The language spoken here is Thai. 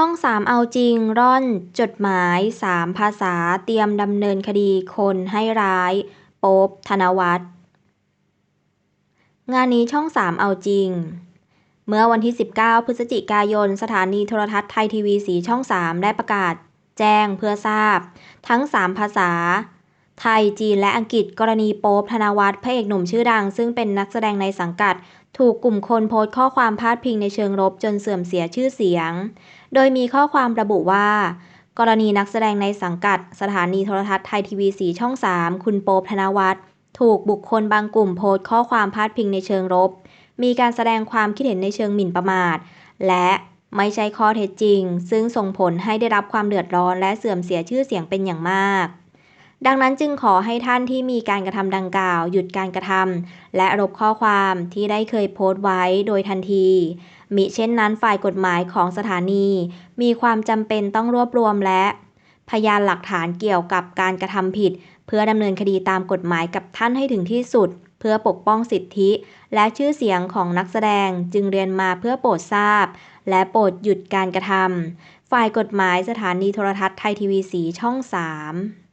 ช่องสามเอาจริง ร่อน จดหมาย3ภาษาเตรียมดำเนินคดีคนให้ร้าย โป๊บธนวัฒน์งานนี้ช่องสามเอาจริง เมื่อวันที่ 19 พฤศจิกายน สถานีโทรทัศน์ไทยทีวีสีช่อง 3 ได้ประกาศ แจ้งเพื่อทราบ ทั้ง 3 ภาษา ไทย จีน และอังกฤษ กรณีโป๊ปธนวัฒน์พระเอกหนุ่มชื่อดัง ซึ่งเป็นนักแสดงในสังกัด ถูกกลุ่มคนโพสต์ข้อความพาดพิงในเชิงลบจนเสื่อมเสียชื่อเสียง โดยมีข้อความระบุว่า กรณีนักแสดงในสังกัด สถานีโทรทัศน์ไทยทีวีสีช่อง 3 คุณโป๊ปธนวัฒน์ถูกบุคคลบางกลุ่มโพสต์ข้อความพาดพิงในเชิงลบมีการแสดงความคิดเห็นในเชิงหมิ่นประมาท และไม่ใช่ข้อเท็จจริง ซึ่งส่งผลให้ได้รับความเดือดร้อนและเสื่อมเสียชื่อเสียงเป็นอย่างมาก ดังนั้นจึงขอให้ท่านที่มีการกระทำดังกล่าว หยุดการกระทำและลบข้อความที่ได้เคยโพสต์ไว้โดยทันทีมิเช่นนั้นฝ่ายกฎหมายของสถานี มีความจำเป็นต้องรวบรวมและ พยานหลักฐานเกี่ยวกับการกระทำผิด เพื่อดำเนินคดีตามกฎหมายกับท่านให้ถึงที่สุด เพื่อปกป้องสิทธิ และชื่อเสียงของนักแสดงจึงเรียนมาเพื่อโปรดทราบ และโปรดหยุดการกระทำฝ่ายกฎหมายสถานีโทรทัศน์ไทยทีวีสีช่อง 3